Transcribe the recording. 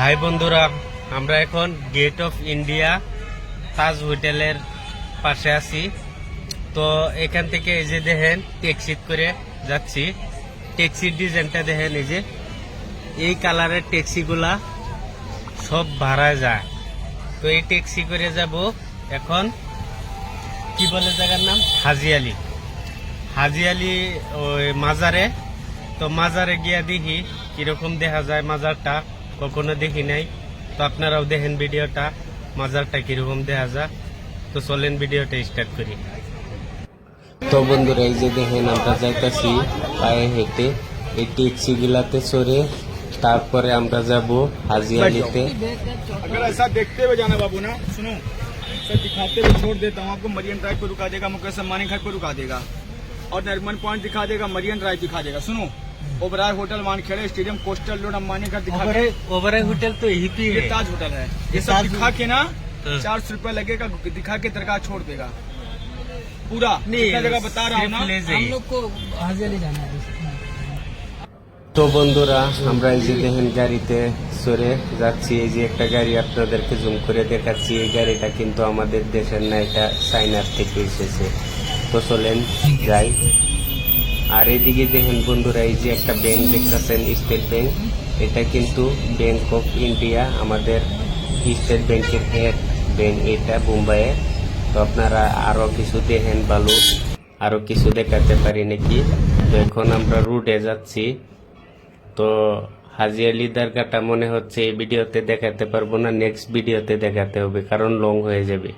High বন্ধুরা, আমরা এখন গেট অফ ইন্ডিয়া তাজ হোটেলের পাশে আছি। তো এখান থেকে এই যে দেখেন ট্যাক্সি করে যাচ্ছি। ট্যাক্সির ডিজাইনটা দেখেন এই যে। এই কালারের ট্যাক্সিগুলা সব ভাড়া যায়। তো এই ট্যাক্সি করে যাব এখন, কি বলে জায়গার নাম? হাজিয়ালি হাজিয়ালি ওই মাজারে। তো মাজারে গিয়া দেখি কীরকম দেখা যায় মাজারটা। কখনো দেখি নাই তো আপনারাও দেখেন ভিডিওটা মাজারটা কিরকম দেখা যায় তো চলেন ভিডিওটা স্টার্ট করি তো বন্ধুরা এই যে দেখেন আমরা যাইতাছি পায়ে হেঁটে এই ট্যাক্সি গুলাতে চড়ে তারপরে আমরা যাব হাজিয়ালিতে अगर ऐसा देखते हुए जाना बाबू ना सुनो सर दिखाते हुए छोड़ देता हूँ आपको मरियन ड्राइव पे रुका देगा मुकेश सम्मानी घर पे रुका देगा और नरमन पॉइंट दिखा देगा मरियन ड्राइव दिखा देगा सुनो Oberoi hotel Wankhede stadium coastal road Ambani घर दिखा के ओबराय होटल तो यही पे ये है ताज होटल है ये ये सब ताज दिखा के ना हाँ। चार सौ रुपया लगेगा दिखा के दरगाह छोड़ देगा पूरा नहीं, जितना जगह बता रहा हूँ सिर्फ ले ना जाइए। हम लोग को हाजिर जाना है তো বন্ধুরা আমরা এই যে দেখেন গাড়িতে চড়ে যাচ্ছি এই যে একটা গাড়ি আপনাদেরকে জুম করে দেখাচ্ছি এই গাড়িটা কিন্তু আমাদের দেশের না এটা চাইনার থেকে এসেছে তো চলেন যাই আর এদিকে দেখেন বন্ধুরা, এই যে একটা ব্যাংক দেখতেছেন স্টেট ব্যাংক এটা কিন্তু ব্যাংক অফ ইন্ডিয়া আমাদের স্টেট ব্যাংকের হেড ব্যাংক এটা বোম্বাইয়ে তো আপনারা আরও কিছু দেখেন, ভালো আরও কিছু দেখাতে পারি নাকি? তো এখন আমরা রুটে যাচ্ছি। তো হাজি আলি দরগাটা মনে হচ্ছে এই ভিডিওতে দেখাতে পারব না নেক্সট ভিডিওতে দেখাতে হবে, কারণ লং হয়ে যাবে।